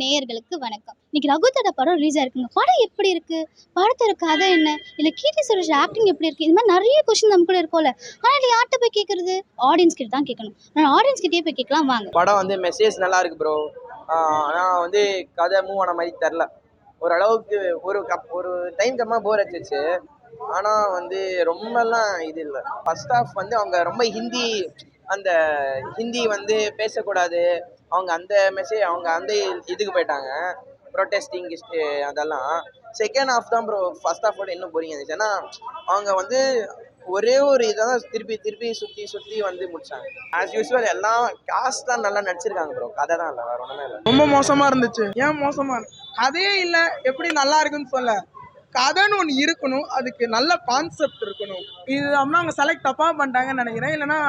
நேயர்களுக்கு வணக்கம். இன்னைக்கு ரகுதோட படம் ரிலீஸ் ஆயிருக்குங்க. படம் எப்படி இருக்கு? படத்தோட கதை என்ன? இல்ல கீர்த்தி சுரேஷ் ஆக்டிங் எப்படி இருக்கு? இது மாதிரி நிறைய கொஸ்டின் நமக்குள்ள இருக்கும்ல. ஆனா இது யார்கிட்ட போய் கேட்கறது ஆடியன்ஸ் கிட்ட தான் கேட்கணும். நான் ஆடியன்ஸ் கிட்டே போய் கேட்கலாம். வாங்க. படம் வந்து மெசேஜ் நல்லா இருக்கு ப்ரோ ஆனால் வந்து கதை மூவ் ஆன மாதிரி தெரில ஓரளவுக்கு ஒரு கப் ஒரு டைம் கம்மா போர் அடிச்சிச்சு ஆனால் வந்து ரொம்பலாம் இது இல்லை. ஃபர்ஸ்ட் ஆஃப் வந்து அவங்க ரொம்ப ஹிந்தி அந்த ஹிந்தி வந்து பேசக்கூடாது. அவங்க அந்த மெசேஜ் அவங்க அந்த இதுக்கு போயிட்டாங்க. ப்ரொட்டஸ்டிங் eh, அதெல்லாம். செகண்ட் ஹாஃப் தான் ப்ரோ ஃபர்ஸ்ட் ஹாஃபோட இன்னும் போரிங் இருந்துச்சு. ஏன்னா அவங்க வந்து ஒரே ஒரு இதை தான் திருப்பி திருப்பி சுற்றி சுற்றி வந்து முடிச்சாங்க. ஆஸ் யூஸ்வல் எல்லாம் காஸ்ட் தான் நல்லா நடிச்சிருக்காங்க ப்ரோ கதை தான் இல்லை. வேற ஒன்றுமே இல்லை. ரொம்ப மோசமாக இருந்துச்சு. ஏன் மோசமாக இருக்கு? கதையே இல்லை. எப்படி நல்லா இருக்குன்னு சொல்ல. கதைன்னு ஒன்று இருக்கணும். அதுக்கு நல்ல கான்செப்ட் இருக்கணும். இது அப்படின்னா அவங்க செலக்ட் தப்பாக பண்ணிட்டாங்கன்னு நினைக்கிறேன். இல்லைன்னா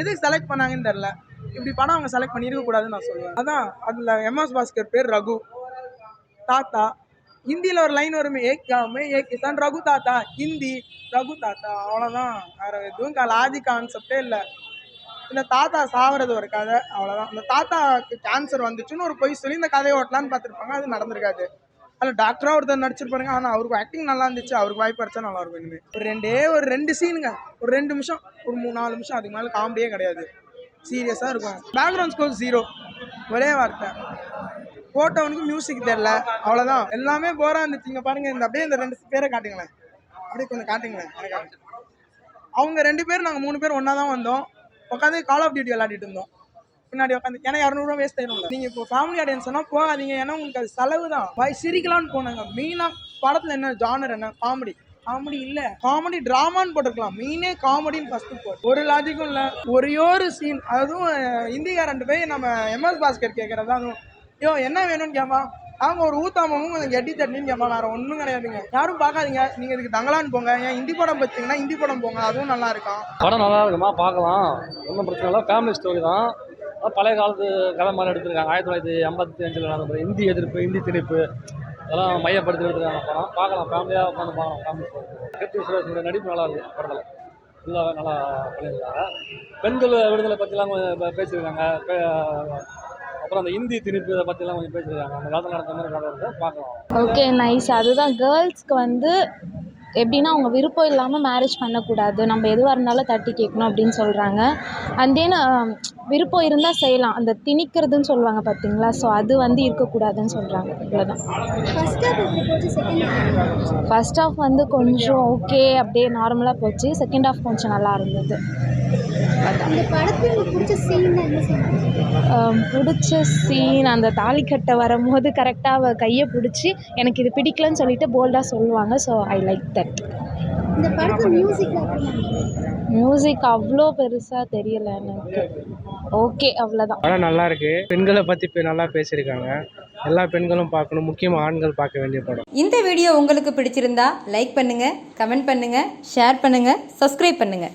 எதுக்கு செலக்ட் பண்ணாங்கன்னு தெரில இப்படி படம் அவங்க செலக்ட் பண்ணியிருக்க கூடாதுன்னு நான் சொல்லுவேன். அதான் அதில் எம்எஸ் பாஸ்கர் பேர் ரகு. தாத்தா ஹிந்தியில் ஒரு லைன் வருமே ஏக் காமே ஏக் கிசான் ரகு தாத்தா ஹிந்தி ரகு தாத்தா அவ்வளோதான் வேற எதுவும் லாஜிக் கான்செப்டே இல்லை. இந்த தாத்தா சாவறது ஒரு கதை அவ்வளோதான் அந்த தாத்தாக்கு கேன்சர் வந்துச்சுன்னு ஒரு பொய் சொல்லி இந்த கதையை ஓட்டலான்னு பார்த்துருப்பாங்க அது நடந்திருக்காது. அதில் டாக்டராக ஒருத்தர் நடிச்சிருப்பாருங்க ஆனால் அவருக்கு ஆக்டிங் நல்லா இருந்துச்சு அவருக்கு வாய்ப்பு அடிச்சா நல்லா இருக்கும் இனிமேல் ஒரு ரெண்டே ஒரு ரெண்டு சீனுங்க ஒரு ரெண்டு நிமிஷம் ஒரு மூணு நாலு நிமிஷம் அதுக்கு மேலே காமெடியே கிடையாது. சீரியஸாக இருக்கும். பேக்ரவுண்ட் ஸ்கோர் ஜீரோ ஒரே வார்த்தை. போட்டவனுக்கு மியூசிக் தெரில அவ்வளோதான் எல்லாமே போராக இருந்துச்சு. இங்கே பாருங்கள் இந்த அப்படியே இந்த ரெண்டு பேரை காட்டுங்களேன். அப்படியே கொஞ்சம் காட்டுங்களேன். எனக்கு அவங்க ரெண்டு பேர் நாங்கள் மூணு பேர் ஒன்றா தான் வந்தோம். உட்காந்து கால் ஆஃப் டியூட்டி விளையாடிட்டு இருந்தோம். பின்னாடி உட்காந்து ஏன்னா இரநூறுவா வேஸ்ட் ஆயிடும் நீங்கள் இப்போ ஃபேமிலி ஆடியன்ஸ்னா போகாதீங்க. ஏன்னா உங்களுக்கு அது செலவு தான் பாய் சிரிக்கலாம்னு போனாங்க. மெயினாக படத்தில் என்ன ஜானர் என்ன? காமெடி காமெடி இல்லை. காமெடி ட்ராமான்னு போட்டிருக்கலாம். மெயினே காமெடின்னு ஃபஸ்ட்டு போட்டு ஒரு லாஜிக்கும் இல்லை. ஒரே ஒரு சீன் அதுவும் அஹ், ரெண்டு போய் நம்ம எம்எஸ் பாஸ்கர் கேட்கறது அதுவும் யோ என்ன வேணும்னு கேட்பான் அவங்க ஒரு ஊத்தாமமும் கொஞ்சம் கெட்டி தட்டின்னு கேட்பான் வேற ஒன்றும் கிடையாதுங்க. யாரும் பார்க்காதீங்க. நீங்கள் இதுக்கு தங்கலான்னு போங்க. ஏன் ஹிந்தி படம் பார்த்தீங்கன்னா ஹிந்தி படம் போங்க. அதுவும் நல்லா இருக்கும். படம் நல்லா இருக்குமா? பார்க்கலாம். ஒன்றும் பிரச்சனை இல்லை. ஃபேமிலி ஸ்டோரி தான். பழைய காலத்து கதை மாதிரி எடுத்திருக்காங்க. ஆயிரத்தி தொள்ளாயிரத்தி ஐம்பத்தி அஞ்சில் நடந்த இந்தி எதிர்ப்பு இந்தி திணிப்பு. அதெல்லாம் மையப்படுத்தி படம். பார்க்கலாம். ஃபேமிலியாக உட்காந்து பார்க்கலாம். ஃபேமிலி ஸ்டோரி கீர்த்தி சுரேஷோட நடிப்பு நல்லா இருக்குது படத்தில். ஃபுல்லாக நல்லா பண்ணியிருக்காங்க. பெண்கள் விடுதலை பற்றிலாம் கொஞ்சம் பேசியிருக்காங்க. அப்புறம் அந்த இந்தி திணிப்பு இதை பற்றிலாம் கொஞ்சம் பேசியிருக்காங்க. அந்த காலத்தில் நடந்த மாதிரி கதை பார்க்கலாம். ஓகே நைஸ் அதுதான் கேர்ள்ஸ்க்கு வந்து எப்படின்னா அவங்க விருப்பம் இல்லாமல் மேரேஜ் பண்ணக்கூடாது. நம்ம எதுவாக இருந்தாலும் தட்டி கேட்கணும் அப்படின்னு சொல்கிறாங்க அண்ட் தென் விருப்பம் இருந்தால் செய்யலாம். அந்த திணிக்கிறதுன்னு சொல்லுவாங்க பார்த்தீங்களா ஸோ அது வந்து இருக்கக்கூடாதுன்னு சொல்கிறாங்க இவ்வளோதான் ஃபர்ஸ்ட் ஹாஃப் வந்து கொஞ்சம் ஓகே அப்படியே நார்மலாக போச்சு. செகண்ட் ஹாஃப் கொஞ்சம் நல்லா இருந்தது. பிடிச்ச சீன் அந்த தாலி கட்ட வரும்போது கரெக்டாக அவ கையை பிடிச்சி எனக்கு இது பிடிக்கலன்னு சொல்லிட்டு போல்டாக சொல்லுவாங்க. ஸோ ஐ லைக் தட் இந்த படத்துல மியூசிக் மியூசிக் அவ்வளோ பெருசாக தெரியல எனக்கு. ஓகே அவ்வளோதான் படம் நல்லா இருக்கு. பெண்களை பத்தி இப்ப நல்லா பேசியிருக்காங்க. எல்லா பெண்களும் பார்க்கணும். முக்கியமாக ஆண்கள் பார்க்க வேண்டிய படம். இந்த வீடியோ உங்களுக்கு பிடிச்சிருந்தா லைக் பண்ணுங்க கமெண்ட் பண்ணுங்க ஷேர் பண்ணுங்க சப்ஸ்கிரைப் பண்ணுங்க.